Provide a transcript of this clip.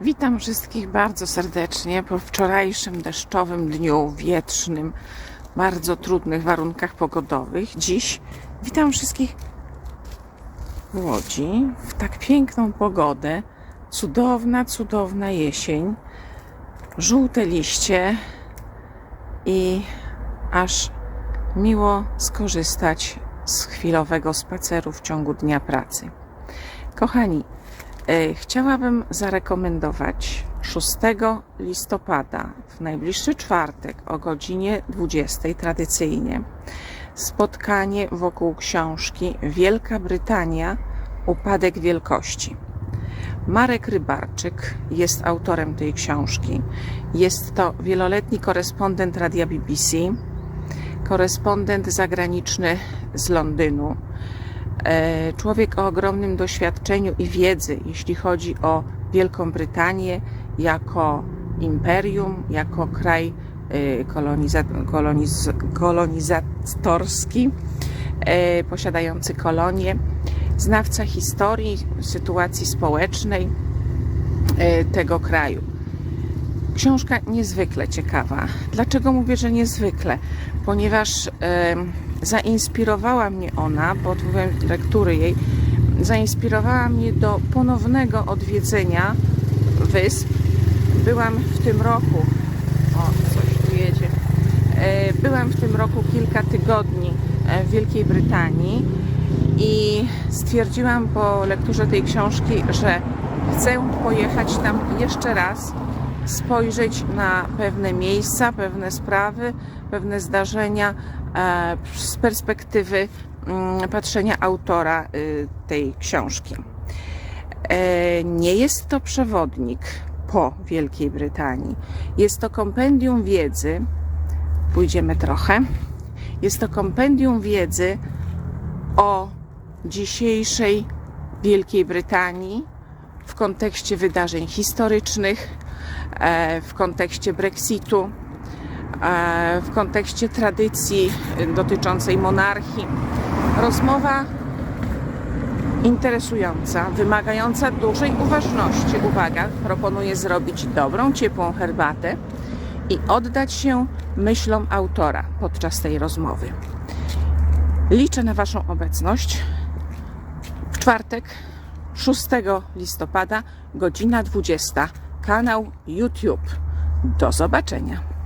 Witam wszystkich bardzo serdecznie po wczorajszym deszczowym dniu, wietrznym, bardzo trudnych warunkach pogodowych. Dziś witam wszystkich w Łodzi w tak piękną pogodę. Cudowna, cudowna jesień, żółte liście i aż miło skorzystać z chwilowego spaceru w ciągu dnia pracy. Kochani, Chciałabym zarekomendować 6 listopada, w najbliższy czwartek o godzinie 20 tradycyjnie, spotkanie wokół książki Wielka Brytania Upadek Wielkości. Marek Rybarczyk jest autorem tej książki. Jest to wieloletni korespondent radia BBC, korespondent zagraniczny z Londynu, E, człowiek o ogromnym doświadczeniu i wiedzy, jeśli chodzi o Wielką Brytanię jako imperium, jako kraj e, koloniza- koloniz- kolonizatorski, e, posiadający kolonie, znawca historii, sytuacji społecznej e, tego kraju. Książka niezwykle ciekawa. Dlaczego mówię, że niezwykle? Ponieważ zainspirowała mnie ona, pod wpływem lektury jej, zainspirowała mnie do ponownego odwiedzenia wysp. Byłam w tym roku, o, coś tu jedzie, E, byłam w tym roku kilka tygodni e, w Wielkiej Brytanii i stwierdziłam po lekturze tej książki, że chcę pojechać tam jeszcze raz, spojrzeć na pewne miejsca, pewne sprawy, pewne zdarzenia e, z perspektywy mm, patrzenia autora y, tej książki. E, Nie jest to przewodnik po Wielkiej Brytanii. Jest to kompendium wiedzy. Pójdziemy trochę. Jest to kompendium wiedzy o dzisiejszej Wielkiej Brytanii w kontekście wydarzeń historycznych, w kontekście Brexitu, e, w kontekście tradycji dotyczącej monarchii. Rozmowa interesująca, wymagająca dużej uważności. Uwaga, proponuję zrobić dobrą, ciepłą herbatę i oddać się myślom autora podczas tej rozmowy. Liczę na Waszą obecność w czwartek 6 listopada, godzina 20, kanał YouTube. Do zobaczenia.